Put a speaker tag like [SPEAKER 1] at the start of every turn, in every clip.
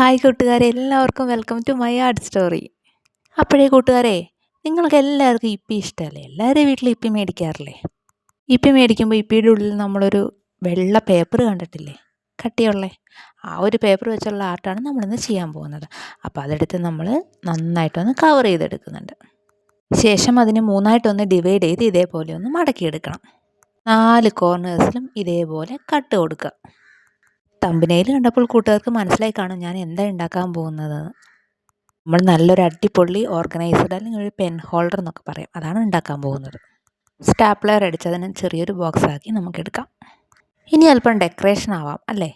[SPEAKER 1] Hi കൂട്ടുകാരെ എല്ലാവർക്കും welcome to my art story അപ്പോഴേ കൂട്ടുകാരെ നിങ്ങൾക്ക് എല്ലാവർക്കും ഇപ്പി ഇഷ്ടമല്ലേ എല്ലാവരും വീട്ടിൽ ഇപ്പി മേടിക്കാറില്ലേ? ഇപ്പി മേടിക്കുമ്പോൾ ഇപ്പിയുടെ ഉള്ളിൽ നമ്മളൊരു വെള്ള പേപ്പർ കണ്ടിട്ടില്ലേ? കട്ടിയുള്ളേ ആ ഒരു പേപ്പർ വെച്ചുള്ള ആർട്ടാണ് നമ്മളിന്ന് ചെയ്യാൻ പോകുന്നത്. അപ്പോൾ അതെടുത്ത് നമ്മൾ നന്നായിട്ടൊന്ന് കവർ ചെയ്തെടുക്കുന്നുണ്ട്. ശേഷം അതിന് മൂന്നായിട്ടൊന്ന് ഡിവൈഡ് ചെയ്ത് ഇതേപോലെ ഒന്ന് മടക്കിയെടുക്കണം. നാല് കോർണേഴ്സിലും ഇതേപോലെ കട്ട് കൊടുക്കുക. തമ്പനയിൽ കണ്ടപ്പോൾ കൂട്ടുകാർക്ക് മനസ്സിലായി കാണും ഞാൻ എന്താ ഉണ്ടാക്കാൻ പോകുന്നത്? നമ്മൾ നല്ലൊരു അടിപൊളി ഓർഗനൈസർ അല്ലെങ്കിൽ ഒരു പെൻ ഹോൾഡർ എന്നൊക്കെ പറയും. അതാണ് ഉണ്ടാക്കാൻ പോകുന്നത്. സ്റ്റാപ്ലർ അടിച്ചതിന് ചെറിയൊരു ബോക്സ് ആക്കി നമുക്ക് എടുക്കാം. ഇനി അല്പം ഡെക്കറേഷൻ ആവാം അല്ലേ?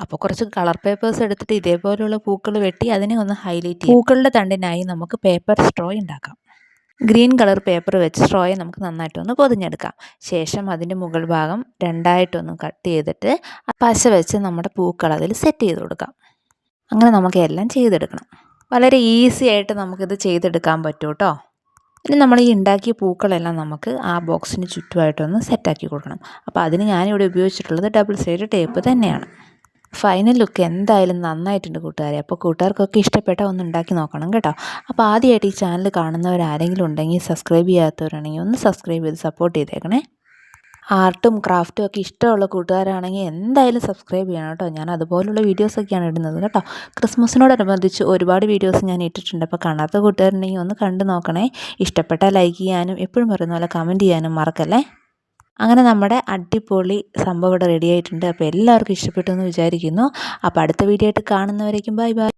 [SPEAKER 1] അപ്പോൾ കുറച്ച് കളർ പേപ്പേഴ്സ് എടുത്തിട്ട് ഇതേപോലെയുള്ള പൂക്കൾ വെട്ടി അതിനെ ഒന്ന് ഹൈലൈറ്റ് പൂക്കളുടെ തണ്ടിനായി നമുക്ക് പേപ്പർ സ്ട്രോ ഉണ്ടാക്കാം. ഗ്രീൻ കളർ പേപ്പർ വെച്ച് സ്ട്രോയെ നമുക്ക് നന്നായിട്ടൊന്ന് പൊതിഞ്ഞെടുക്കാം. ശേഷം അതിന്റെ മുകൾ ഭാഗം രണ്ടായിട്ടൊന്ന് കട്ട് ചെയ്തിട്ട് പശ വെച്ച് നമ്മുടെ പൂക്കൾ അതിൽ സെറ്റ് ചെയ്ത് കൊടുക്കാം. അങ്ങനെ നമുക്ക് എല്ലാം ചെയ്തെടുക്കണം. വളരെ ഈസി ആയിട്ട് നമുക്കിത് ചെയ്തെടുക്കാൻ പറ്റും കേട്ടോ. ഇനി നമ്മൾ ഈ ഉണ്ടാക്കിയ പൂക്കളെല്ലാം നമുക്ക് ആ ബോക്സിന് ചുറ്റുമായിട്ടൊന്ന് സെറ്റാക്കി കൊടുക്കണം. അപ്പോൾ അതിന് ഞാനിവിടെ ഉപയോഗിച്ചിട്ടുള്ളത് ഡബിൾ സൈഡ് ടേപ്പ് തന്നെയാണ്. ഫൈനൽ ലുക്ക് എന്തായാലും നന്നായിട്ടുണ്ട് കൂട്ടുകാരെ. അപ്പോൾ കൂട്ടുകാർക്കൊക്കെ ഇഷ്ടപ്പെട്ട ഒന്ന് ഉണ്ടാക്കി നോക്കണം കേട്ടോ. അപ്പോൾ ആദ്യമായിട്ട് ഈ ചാനൽ കാണുന്നവരാരെങ്കിലും ഉണ്ടെങ്കിൽ സബ്സ്ക്രൈബ് ചെയ്യാത്തവരാണെങ്കിൽ ഒന്ന് സബ്സ്ക്രൈബ് ചെയ്ത് സപ്പോർട്ട് ചെയ്തേക്കണേ. ആർട്ടും ക്രാഫ്റ്റും ഒക്കെ ഇഷ്ടമുള്ള കൂട്ടുകാരാണെങ്കിൽ എന്തായാലും സബ്സ്ക്രൈബ് ചെയ്യണം കേട്ടോ. ഞാൻ അതുപോലുള്ള വീഡിയോസൊക്കെയാണ് ഇടുന്നത് കേട്ടോ. ക്രിസ്മസിനോടനുബന്ധിച്ച് ഒരുപാട് വീഡിയോസ് ഞാൻ ഇട്ടിട്ടുണ്ട്. അപ്പോൾ കാണാത്ത കൂട്ടുകാരുണ്ടെങ്കിൽ ഒന്ന് കണ്ടു നോക്കണേ. ഇഷ്ടപ്പെട്ടാൽ ലൈക്ക് ചെയ്യാനും എപ്പോഴും പറയുന്ന പോലെ കമന്റ് ചെയ്യാനും മറക്കല്ലേ? അങ്ങനെ നമ്മുടെ അടിപൊളി സംഭവം ഇവിടെ റെഡി ആയിട്ടുണ്ട്. അപ്പോൾ എല്ലാവർക്കും ഇഷ്ടപ്പെട്ടു എന്ന് വിചാരിക്കുന്നു. അപ്പോൾ അടുത്ത വീഡിയോ ആയിട്ട് കാണുന്നവരേക്കും ബൈ ബൈ